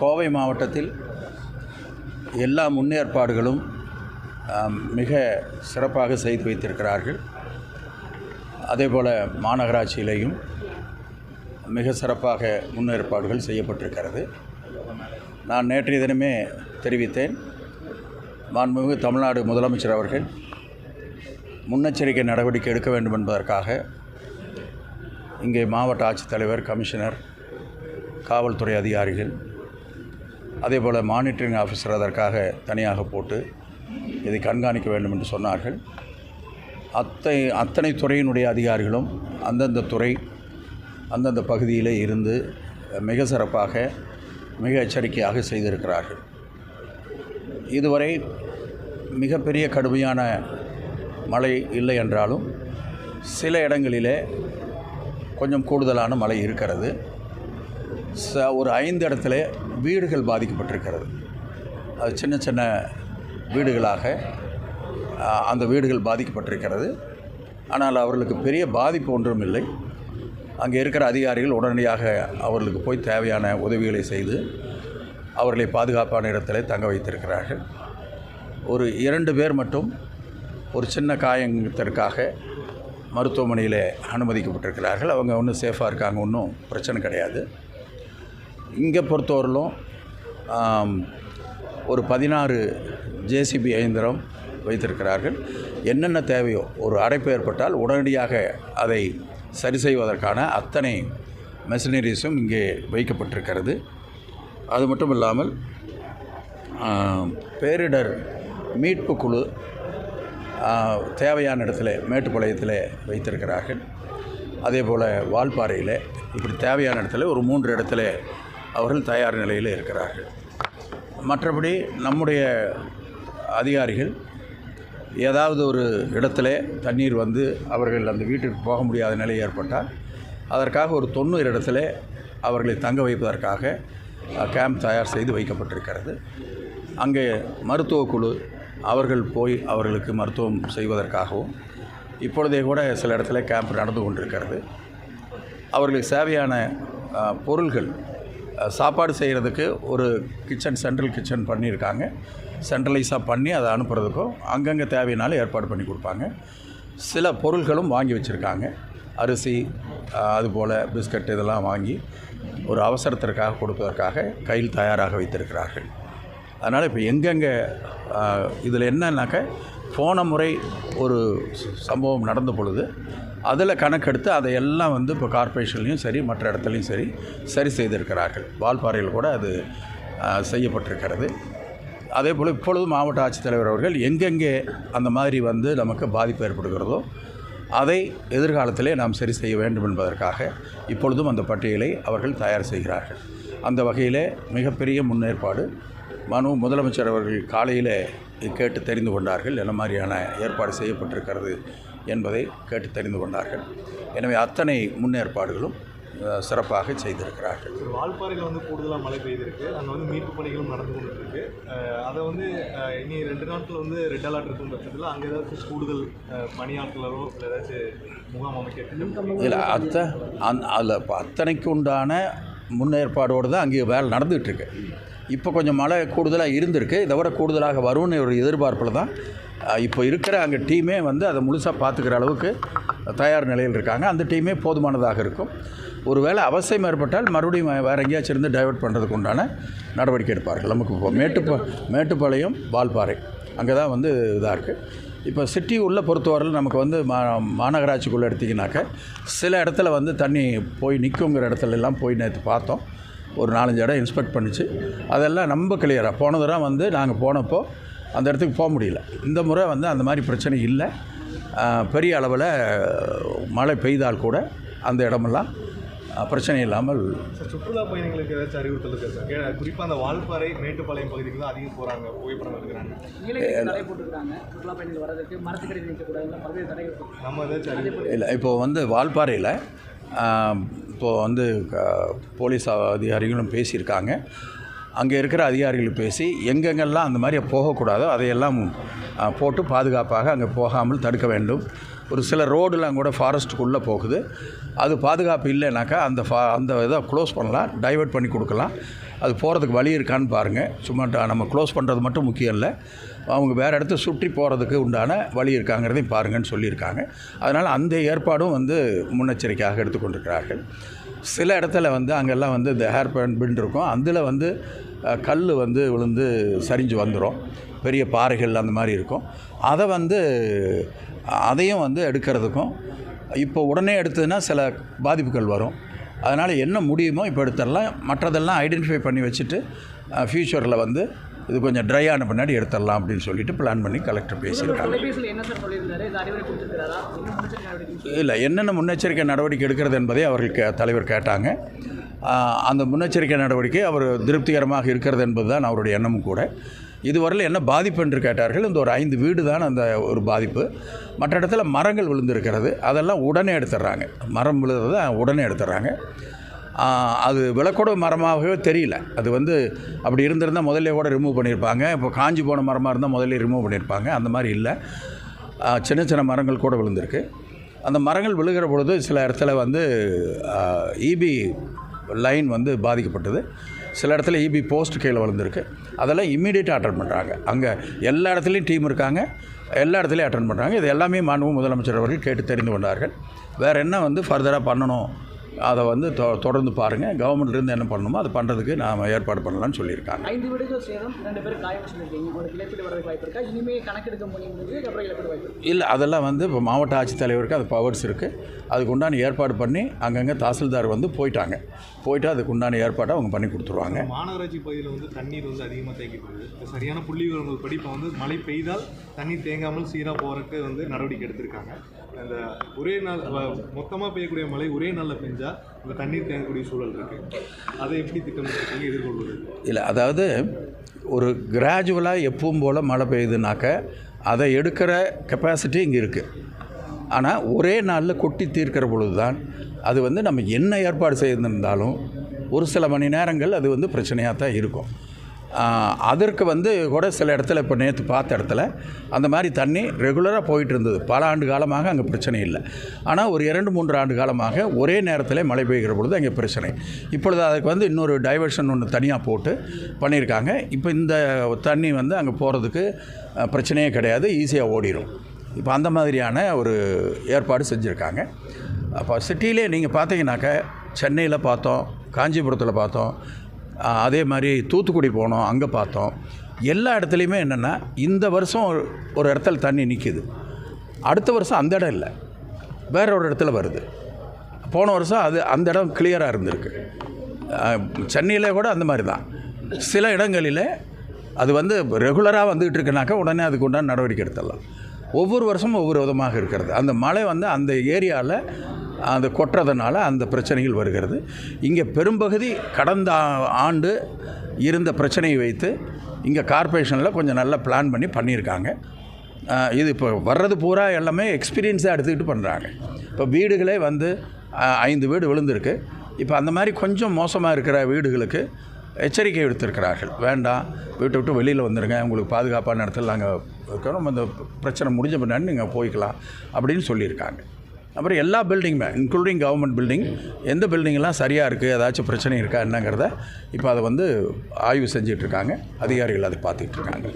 கோவை மாவட்டத்தில் எல்லா முன்னேற்பாடுகளும் மிக சிறப்பாக செய்து வைத்திருக்கிறார்கள். அதேபோல் மாநகராட்சியிலேயும் மிக சிறப்பாக முன்னேற்பாடுகள் செய்யப்பட்டிருக்கிறது. நான் நேற்றைய தினமே தெரிவித்தேன் மாண்புமிகு தமிழ்நாடு முதலமைச்சர் அவர்கள் முன்னெச்சரிக்கை நடவடிக்கை எடுக்க வேண்டும் என்பதற்காக இங்கே மாவட்ட ஆட்சித்தலைவர் கமிஷனர் காவல்துறை அதிகாரிகள் அதேபோல் மானிட்டரிங் ஆஃபீஸர் அதற்காக தனியாக போட்டு இதை கண்காணிக்க வேண்டும் என்று சொன்னார்கள். அத்தை அத்தனை துறையினுடைய அதிகாரிகளும் அந்தந்த துறை அந்தந்த பகுதியிலே இருந்து மிக சிறப்பாக மிக எச்சரிக்கையாக செய்திருக்கிறார்கள். இதுவரை மிகப்பெரிய கடுமையான மழை இல்லை என்றாலும் சில இடங்களிலே கொஞ்சம் கூடுதலான மழை இருக்கிறது. ச ஒரு ஐந்து இடத்துல வீடுகள் பாதிக்கப்பட்டிருக்கிறது. அது சின்ன சின்ன வீடுகளாக அந்த வீடுகள் பாதிக்கப்பட்டிருக்கிறது. ஆனால் அவர்களுக்கு பெரிய பாதிப்பு ஒன்றும் இல்லை. அங்கே இருக்கிற அதிகாரிகள் உடனடியாக அவர்களுக்கு போய் தேவையான உதவிகளை செய்து அவர்களை பாதுகாப்பான இடத்துல தங்க வைத்திருக்கிறார்கள். ஒரு இரண்டு பேர் மட்டும் ஒரு சின்ன காயத்திற்காக மருத்துவமனையில் அனுமதிக்கப்பட்டிருக்கிறார்கள். அவங்க ஒன்றும் சேஃபாக இருக்காங்க ஒன்றும் பிரச்சனை கிடையாது. இங்கே பொறுத்தவரையிலும் ஒரு பதினாறு ஜேசிபி இயந்திரம் வைத்திருக்கிறார்கள். என்னென்ன தேவையோ ஒரு அடைப்பு ஏற்பட்டால் உடனடியாக அதை சரி செய்வதற்கான அத்தனை மெஷினரிஸும் இங்கே வைக்கப்பட்டிருக்கிறது. அது மட்டும் இல்லாமல் பேரிடர் மீட்பு குழு தேவையான இடத்துல மேட்டுப்பாளையத்தில் வைத்திருக்கிறார்கள். அதே போல் வால்பாறையில் இப்படி தேவையான இடத்துல ஒரு மூன்று இடத்துல அவர்கள் தயார் நிலையில் இருக்கிறார்கள். மற்றபடி நம்முடைய அதிகாரிகள் ஏதாவது ஒரு இடத்துல தண்ணீர் வந்து அவர்கள் அந்த வீட்டுக்கு போக முடியாத நிலை ஏற்பட்டால் அதற்காக ஒரு தொண்ணூறு இடத்துல அவர்களை தங்க வைப்பதற்காக கேம்ப் தயார் செய்து வைக்கப்பட்டிருக்கிறது. அங்கே மருத்துவ குழு அவர்கள் போய் அவர்களுக்கு மருத்துவம் செய்வதற்காகவும் இப்பொழுதே கூட சில இடத்துல கேம்ப் நடந்து கொண்டிருக்கிறது. அவர்களுக்கு தேவையான பொருள்கள் சாப்பாடு செய்கிறதுக்கு ஒரு கிச்சன் சென்ட்ரல் கிச்சன் பண்ணியிருக்காங்க. சென்ட்ரலைஸாக பண்ணி அதை அனுப்புகிறதுக்கும் அங்கங்கே தேவையினாலும் ஏற்பாடு பண்ணி கொடுப்பாங்க. சில பொருள்களும் வாங்கி வச்சுருக்காங்க. அரிசி அதுபோல் பிஸ்கட் இதெல்லாம் வாங்கி ஒரு அவசரத்திற்காக கொடுப்பதற்காக கையில் தயாராக வைத்திருக்கிறார்கள். அதனால் இப்போ எங்கெங்கே இதில் என்னன்னாக்க போன முறை ஒரு சம்பவம் நடந்த பொழுது அதில் கணக்கெடுத்து அதையெல்லாம் வந்து இப்போ கார்ப்பரேஷன்லேயும் சரி மற்ற இடத்துலையும் சரி சரி செய்திருக்கிறார்கள். வால்பாறையில் கூட அது செய்யப்பட்டிருக்கிறது. அதே போல் இப்பொழுது மாவட்ட ஆட்சித்தலைவர் அவர்கள் எங்கெங்கே அந்த மாதிரி வந்து நமக்கு பாதிப்பு ஏற்படுகிறதோ அதை எதிர்காலத்திலே நாம் சரி செய்ய வேண்டும் என்பதற்காக இப்பொழுதும் அந்த பட்டியலை அவர்கள் தயார் செய்கிறார்கள். அந்த வகையிலே மிகப்பெரிய முன்னேற்பாடு. மனு முதலமைச்சர் அவர்கள் காலையில் கேட்டு தெரிந்து கொண்டார்கள். என்ன மாதிரியான ஏற்பாடு செய்யப்பட்டிருக்கிறது என்பதை கேட்டு தெரிந்து கொண்டார்கள். எனவே அத்தனை முன்னேற்பாடுகளும் சிறப்பாக செய்திருக்கிறார்கள். வால்பாறையில் வந்து கூடுதலாக மழை பெய்திருக்கு. அங்கே வந்து மீட்பு பணிகளும் நடந்து இருக்கு அஹ் அதை வந்து இனி ரெண்டு நாட்கள் வந்து ரெட் அலர்ட் இருக்கும் பட்சத்தில் அங்கே ஏதாச்சும் கூடுதல் பணியாட்களோ இல்லை ஏதாச்சும் முகாம் அமைக்க இதில் அத்த அந் அதில் இப்போ அத்தனைக்கு உண்டான முன்னேற்பாடோடு தான் அங்கே வேலை நடந்துகிட்டு இருக்கு. இப்போ கொஞ்சம் மழை கூடுதலாக இருந்திருக்கு. இதை விட கூடுதலாக வரும்னு ஒரு எதிர்பார்ப்பில் தான் இப்போ இருக்கிற அங்கே டீமே வந்து அதை முழுசாக பார்த்துக்கிற அளவுக்கு தயார் நிலையில் இருக்காங்க. அந்த டீமே போதுமானதாக இருக்கும். ஒருவேளை அவசியம் ஏற்பட்டால் மறுபடியும் வேறு எங்கேயாச்சும் இருந்து டைவர்ட் பண்ணுறதுக்கு உண்டான நடவடிக்கை எடுப்பார்கள். நமக்கு இப்போ மேட்டுப்பா மேட்டுப்பாளையம் வால்பாறை அங்கே தான் வந்து இதாக இருக்குது இப்போ சிட்டி உள்ளே பொறுத்தவரையில் நமக்கு வந்து மா மாநகராட்சிக்குள்ளே எடுத்திங்கனாக்க சில இடத்துல வந்து தண்ணி போய் நிற்குங்கிற இடத்துல எல்லாம் போய் நேற்று பார்த்தோம். ஒரு நாலஞ்சு இடம் இன்ஸ்பெக்ட் பண்ணிச்சு. அதெல்லாம் ரொம்ப கிளியராக போன தடவை வந்து நாங்கள் போனப்போ அந்த இடத்துக்கு போக முடியல. இந்த முறை வந்து அந்த மாதிரி பிரச்சனை இல்லை. பெரிய அளவில் மழை பெய்தால் கூட அந்த இடமெல்லாம் பிரச்சனை இல்லாமல் சார் சுற்றுலா பயணிகளுக்கு ஏதாச்சும் அறிவுறுத்தல் இருக்கா சார்? கே- குறிப்பா அந்த வால்பாறை மேட்டுப்பாளையம் பகுதிக்கு தான் அதிகம் போகிறாங்க புகைப்படம் எடுக்கிறாங்க. இல்லை இப்போ வந்து வால்பாறையில் இப்போது வந்து போலீஸ் அதிகாரிகளும் பேசியிருக்காங்க. அங்கே இருக்கிற அதிகாரிகள் பேசி எங்கெங்கெல்லாம் அந்த மாதிரி போகக்கூடாதோ அதையெல்லாம் போட்டு பாதுகாப்பாக அங்கே போகாமல் தடுக்க வேண்டும். ஒரு சில ரோடுலாம் கூட ஃபாரஸ்ட்டுக்குள்ளே போகுது. அது பாதுகாப்பு இல்லைனாக்கா அந்த ஃபா அந்த இதை க்ளோஸ் பண்ணலாம் டைவர்ட் பண்ணி கொடுக்கலாம். அது போகிறதுக்கு வழி இருக்கான்னு பாருங்கள் சும்மா நம்ம க்ளோஸ் பண்ணுறது மட்டும் முக்கியம் இல்லை. அவங்க வேறு இடத்த சுற்றி போகிறதுக்கு உண்டான வழி இருக்காங்கிறதையும் பாருங்கன்னு சொல்லியிருக்காங்க. அதனால் அந்த ஏற்பாடும் வந்து முன்னெச்சரிக்கையாக எடுத்துக்கொண்டிருக்கிறார்கள். சில இடத்துல வந்து அங்கெல்லாம் வந்து இந்த ஹேர் பேண்ட் பின் இருக்கும். அதில் வந்து கல் வந்து விழுந்து சரிஞ்சு வந்துடும் பெரிய பாறைகள் அந்த மாதிரி இருக்கும். அதை வந்து அதையும் வந்து எடுக்கிறதுக்கும் இப்போ உடனே எடுத்ததுன்னா சில பாதிப்புகள் வரும். அதனால் என்ன முடியுமோ இப்போ எடுத்துடலாம். மற்றதெல்லாம் ஐடென்டிஃபை பண்ணி வச்சுட்டு ஃப்யூச்சரில் வந்து இது கொஞ்சம் ட்ரை ஆன பின்னாடி எடுத்துடலாம் அப்படின்னு சொல்லிட்டு பிளான் பண்ணி கலெக்டர் பேசியிருக்காங்க. இல்லை என்னென்ன முன்னெச்சரிக்கை நடவடிக்கை எடுக்கிறது என்பதை அவர்கள் கே தலைவர் கேட்டாங்க. அந்த முன்னெச்சரிக்கை நடவடிக்கை அவர் திருப்திகரமாக இருக்கிறது என்பது தான் அவருடைய எண்ணமும் கூட. இதுவரையில் என்ன பாதிப்பு என்று கேட்டார்கள். இந்த ஒரு ஐந்து வீடு தான் அந்த ஒரு பாதிப்பு. மற்ற இடத்துல மரங்கள் விழுந்திருக்கிறது. அதெல்லாம் உடனே எடுத்துடுறாங்க. மரம் விழுறதை உடனே எடுத்துடுறாங்க. அது விளக்கூட மரமாகவே தெரியல. அது வந்து அப்படி இருந்திருந்தால் முதல்ல கூட ரிமூவ் பண்ணியிருப்பாங்க இப்போ காஞ்சி போன மரமாக இருந்தால் முதல்ல ரிமூவ் பண்ணியிருப்பாங்க அந்த மாதிரி இல்லை. சின்ன சின்ன மரங்கள் கூட விழுந்திருக்கு. அந்த மரங்கள் விழுகிற பொழுது சில இடத்துல வந்து இபி லைன் வந்து பாதிக்கப்பட்டது. சில இடத்துல இபி போஸ்ட் கீழே விழுந்திருக்கு. அதெல்லாம் இம்மீடியட்டாக அட்டன் பண்ணுறாங்க அங்கே எல்லா இடத்துலையும் டீம் இருக்காங்க. எல்லா இடத்துலையும் அட்டன் பண்ணுறாங்க இது எல்லாமே மாண்பு முதலமைச்சர் அவர்கள் கேட்டு தெரிந்து கொண்டார்கள். வேறு என்ன வந்து ஃபர்தராக பண்ணணும்? அதை வந்து தொ தொடர்ந்து பாருங்கள் கவர்மெண்ட்லேருந்து என்ன பண்ணணுமோ அதை பண்ணுறதுக்கு நாம் ஏற்பாடு பண்ணலாம்னு சொல்லியிருக்காங்க. ஐந்து வீடுகள் சேதம் இரண்டு பேர் காயம் சொல்லியிருக்கீங்க உங்களுக்கு இழப்பீடு வரதுக்கு வாய்ப்பு இருக்கா? இனிமே கணக்கெடுக்க இருக்கா? இல்லை அதெல்லாம் வந்து இப்போ மாவட்ட ஆட்சித்தலைவருக்கு அது பவர்ஸ் இருக்குது அதுக்கு உண்டான ஏற்பாடு பண்ணி அங்கங்கே தாசில்தார் வந்து போயிட்டாங்க. போயிட்டு அதுக்கு உண்டான ஏற்பாடை அவங்க பண்ணி கொடுத்துருவாங்க. மாநகராட்சி பகுதியில் வந்து தண்ணீர் வந்து அதிகமாக தேங்கி போகுது இப்ப சரியான புள்ளி விவரங்கள் படி இப்போ வந்து மழை பெய்தால் தண்ணீர் தேங்காமல் சீராக போகிறதுக்கு வந்து நடவடிக்கை எடுத்திருக்காங்க. அந்த ஒரே நாள் மொத்தமாக பெய்யக்கூடிய மழை ஒரே நாளில் பெஞ்சா இந்த தண்ணீர் தேங்கக்கூடிய சூழல் இருக்குது அதை எப்படி திட்டமிட்டு எதிர்கொள்வது? இல்லை அதாவது ஒரு கிராஜுவலாக எப்பவும் போல் மழை பெய்யுதுனாக்க அதை எடுக்கிற கெப்பாசிட்டி இங்கே இருக்குது ஆனால் ஒரே நாளில் கொட்டி தீர்க்கிற பொழுது தான் அது வந்து நம்ம என்ன ஏற்பாடு செய்திருந்தாலும் ஒரு சில மணி நேரங்கள் அது வந்து பிரச்சனையாக தான் இருக்கும் அதற்கு வந்து கூட சில இடத்துல இப்போ நேற்று பார்த்த இடத்துல அந்த மாதிரி தண்ணி ரெகுலராக போயிட்டு இருந்தது. பல ஆண்டு காலமாக அங்கே பிரச்சனை இல்லை. ஆனால் ஒரு இரண்டு மூன்று ஆண்டு காலமாக ஒரே நேரத்தில் மழை பெய்கிற பொழுது அங்கே பிரச்சனை. இப்பொழுது அதுக்கு வந்து இன்னொரு டைவர்ஷன் ஒன்று தனியாக போட்டு பண்ணியிருக்காங்க. இப்போ இந்த தண்ணி வந்து அங்கே போகிறதுக்கு பிரச்சனையே கிடையாது. ஈஸியாக ஓடிடும் இப்போ அந்த மாதிரியான ஒரு ஏற்பாடு செஞ்சுருக்காங்க. அப்போ சிட்டியிலே நீங்கள் பார்த்தீங்கன்னாக்க சென்னையில் பார்த்தோம் காஞ்சிபுரத்தில் பார்த்தோம் அதே மாதிரி தூத்துக்குடி போனோம் அங்கே பார்த்தோம். எல்லா இடத்துலையுமே என்னென்னா இந்த வருஷம் ஒரு இடத்துல தண்ணி நிற்கிது அடுத்த வருஷம் அந்த இடம் இல்லை. வேற ஒரு இடத்துல வருது. போன வருஷம் அது அந்த இடம் கிளியராக இருந்திருக்கு. சென்னையில் கூட அந்த மாதிரி தான். சில இடங்களில் அது வந்து ரெகுலராக வந்துக்கிட்டு இருக்குனாக்கா உடனே அதுக்கு உண்டான நடவடிக்கை எடுத்துடலாம். ஒவ்வொரு வருஷமும் ஒவ்வொரு விதமாக இருக்கிறது. அந்த மழை வந்து அந்த ஏரியாவில் அந்த கொட்டுறதுனால அந்த பிரச்சனைகள் வருகிறது. இங்கே பெரும்பகுதி கடந்த ஆண்டு இருந்த பிரச்சனையை வைத்து இங்கே கார்ப்பரேஷனில் கொஞ்சம் நல்லா பிளான் பண்ணி பண்ணியிருக்காங்க. இது இப்போ வர்றது பூரா எல்லாமே எக்ஸ்பீரியன்ஸாக எடுத்துக்கிட்டு பண்ணுறாங்க இப்போ வீடுகளே வந்து ஐந்து வீடு விழுந்திருக்கு. இப்போ அந்த மாதிரி கொஞ்சம் மோசமாக இருக்கிற வீடுகளுக்கு எச்சரிக்கை எடுத்திருக்கிறார்கள் வேண்டாம் வீட்டை விட்டு வெளியில் வந்துடுங்க உங்களுக்கு பாதுகாப்பான இடத்துல நாங்கள் இருக்கிறோம் அந்த பிரச்சனை முடிஞ்ச பின்னாடி நீங்கள் போய்க்கலாம் அப்படின்னு சொல்லியிருக்காங்க. அப்புறம் எல்லா பில்டிங்குமே இன்க்ளூடிங் கவர்மெண்ட் பில்டிங் எந்த பில்டிங்கெல்லாம் சரியாக இருக்குது ஏதாச்சும் பிரச்சனை இருக்கா என்னங்கிறத இப்போ அதை வந்து ஆய்வு செஞ்சிட்ருக்காங்க அதிகாரிகள் அதை பார்த்துக்கிட்டு இருக்காங்க.